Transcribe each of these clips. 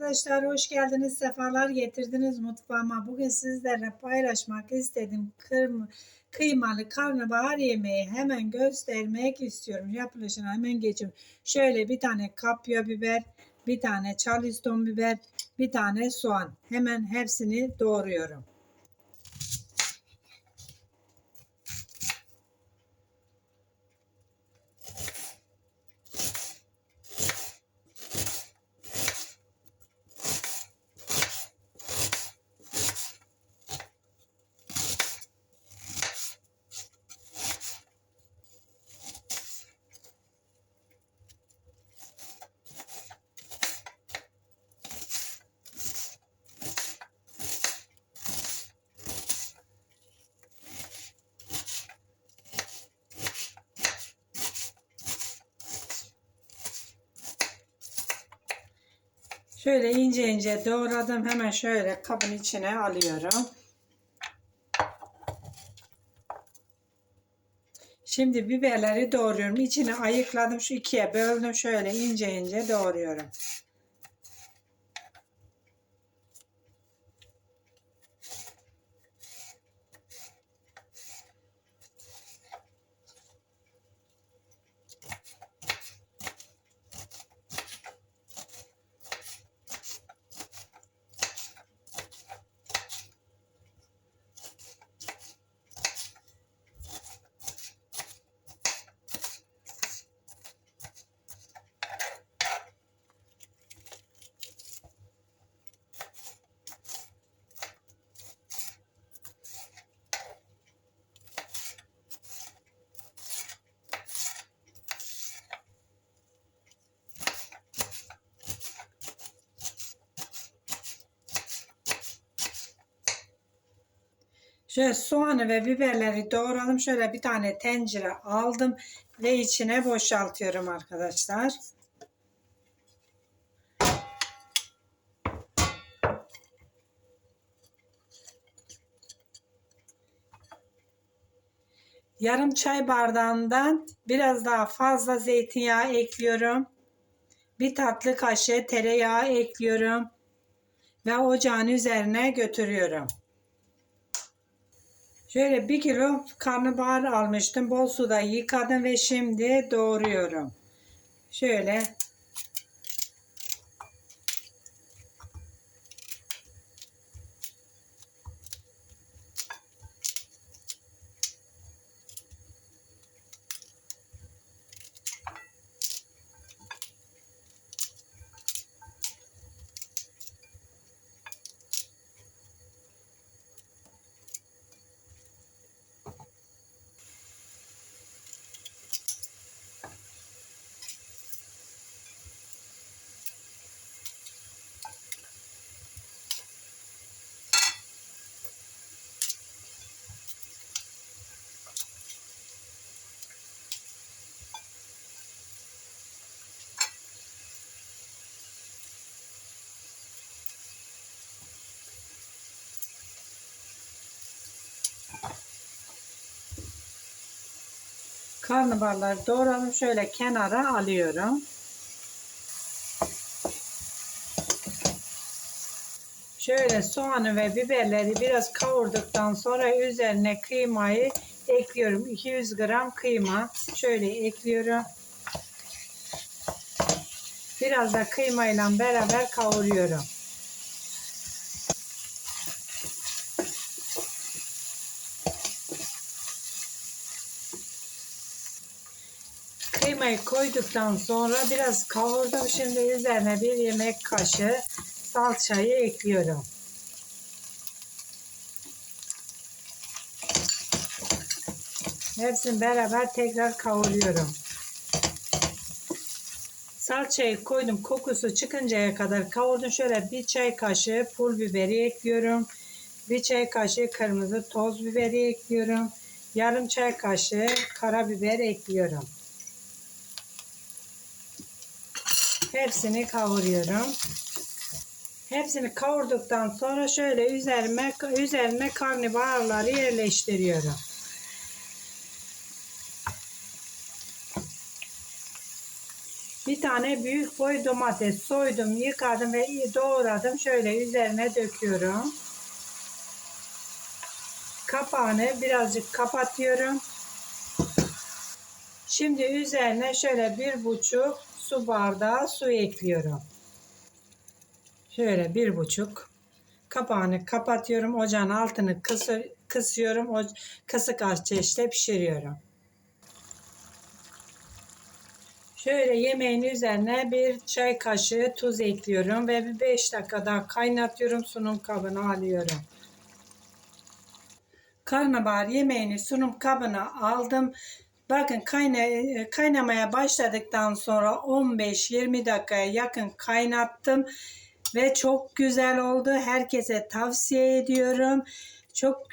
Arkadaşlar hoş geldiniz. Sefalar getirdiniz mutfağıma. Bugün sizlerle paylaşmak istedim. Kırmı, kıymalı karnabahar yemeği hemen göstermek istiyorum. Yapılışına hemen geçiyorum. Şöyle bir tane kapya biber, bir tane charleston biber, bir tane soğan. Hemen hepsini doğruyorum. Şöyle ince ince doğradım. Hemen şöyle kabın içine alıyorum. Şimdi biberleri doğruyorum. İçine ayıkladım. Şu ikiye böldüm. Şöyle ince ince doğruyorum. Şöyle soğanı ve biberleri doğradım. Şöyle bir tane tencere aldım ve içine boşaltıyorum arkadaşlar. Yarım çay bardağından biraz daha fazla zeytinyağı ekliyorum. Bir tatlı kaşığı tereyağı ekliyorum ve ocağın üzerine götürüyorum. Şöyle bir kilo karnabahar almıştım. Bol suda yıkadım ve şimdi doğruyorum. Şöyle karnabaharları doğradım. Şöyle kenara alıyorum. Şöyle soğanı ve biberleri biraz kavurduktan sonra üzerine kıymayı ekliyorum. 200 gram kıyma şöyle ekliyorum. Biraz da kıymayla beraber kavuruyorum. Kıymayı koyduktan sonra biraz kavurdum. Şimdi üzerine bir yemek kaşığı salçayı ekliyorum. Hepsini beraber tekrar kavuruyorum. Salçayı koydum. Kokusu çıkıncaya kadar kavurdum. Şöyle bir çay kaşığı pul biberi ekliyorum. Bir çay kaşığı kırmızı toz biberi ekliyorum. Yarım çay kaşığı karabiber ekliyorum. Hepsini kavuruyorum. Hepsini kavurduktan sonra şöyle üzerine üzerine karnabaharları yerleştiriyorum. Bir tane büyük boy domates soydum, yıkadım ve doğradım. Şöyle üzerine döküyorum. Kapağını birazcık kapatıyorum. Şimdi üzerine şöyle bir buçuk su bardağı su ekliyorum. Şöyle bir buçuk. Kapağını kapatıyorum. Ocağın altını kısı, kısıyorum. O, kısık ateşte pişiriyorum. Şöyle yemeğin üzerine bir çay kaşığı tuz ekliyorum ve bir 5 dakika daha kaynatıyorum. Sunum kabına alıyorum. Karnabahar yemeğini sunum kabına aldım. Bakın kayna, kaynamaya başladıktan sonra 15-20 dakikaya yakın kaynattım ve çok güzel oldu. Herkese tavsiye ediyorum. Çok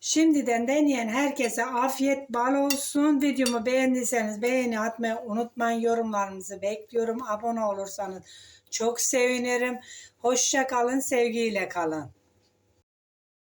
Şimdiden deneyen herkese afiyet bal olsun. Videomu beğendiyseniz beğeni atmayı unutmayın. Yorumlarınızı bekliyorum. Abone olursanız çok sevinirim. Hoşça kalın, sevgiyle kalın.